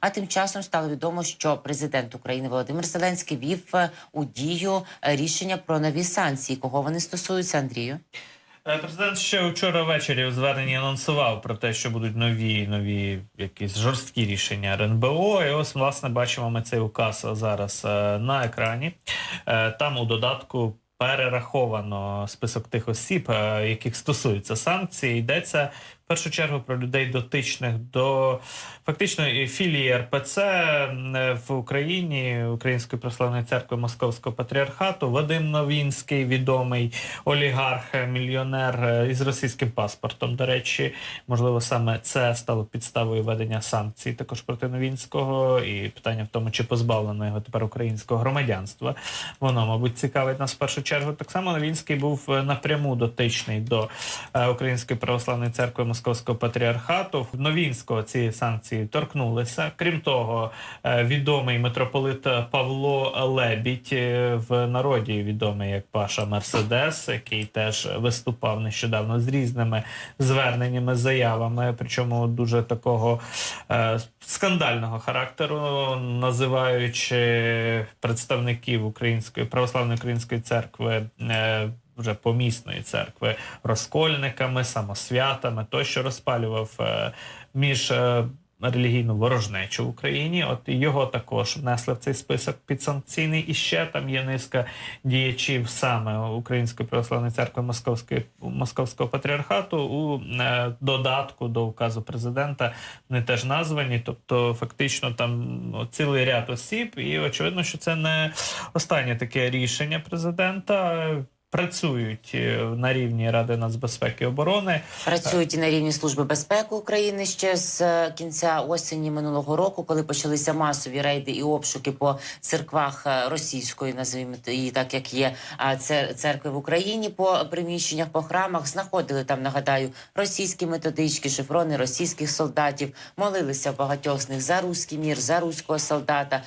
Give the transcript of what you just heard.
А тим часом стало відомо, що президент України Володимир Зеленський вів е, у дію е, рішення про нові санкції. Кого вони стосуються, Андрію? Е, Президент ще вчора ввечері у зверненні анонсував про те, що будуть нові нові якісь жорсткі рішення РНБО. І ось власне бачимо ми цей указ зараз на екрані. Там у додатку. Перераховано список тих осіб, яких стосуються санкції. Йдеться першу чергу про людей дотичних до фактично філії РПЦ е, в Україні Української православної церкви Московського патріархату. Вадим Новінський, відомий олігарх, е, мільйонер е, із російським паспортом. До речі, можливо, саме це стало підставою ведення санкцій також проти Новінського. І питання в тому, чи позбавлено його тепер українського громадянства. Воно, мабуть, цікавить нас в першу чергу. Так само Новінський був напряму дотичний до Української православної церкви Московського патріархату. В Новінського ці санкції торкнулися. Крім того, е, відомий митрополит Павло Лебідь е, в народі відомий як Паша Мерседес, який теж виступав нещодавно з різними зверненнями, заявами, причому дуже такого е, скандального характеру, називаючи представників Української православної української церкви. Вже помісної церкви розкольниками, самосвятами, тощо розпалював е, між е, релігійну ворожнечу в Україні. От його також внесли в цей список підсанкційний. І ще там є низка діячів саме Української православної церкви Московської Московського патріархату у е, додатку до указу президента. Вони теж названі. Тобто, фактично, там цілий ряд осіб, і очевидно, що це не останнє таке рішення президента. Працюють е, на рівні Ради нацбезпеки і оборони. Працюють і на рівні Служби безпеки України ще з е, кінця осені минулого року, коли почалися масові рейди і обшуки по церквах е, російської, називаємо її так, як є церкви в Україні по приміщеннях, по храмах. Знаходили там, нагадаю, російські методички, шифрони російських солдатів. Молилися багатьох з них за руський мір, за руського солдата.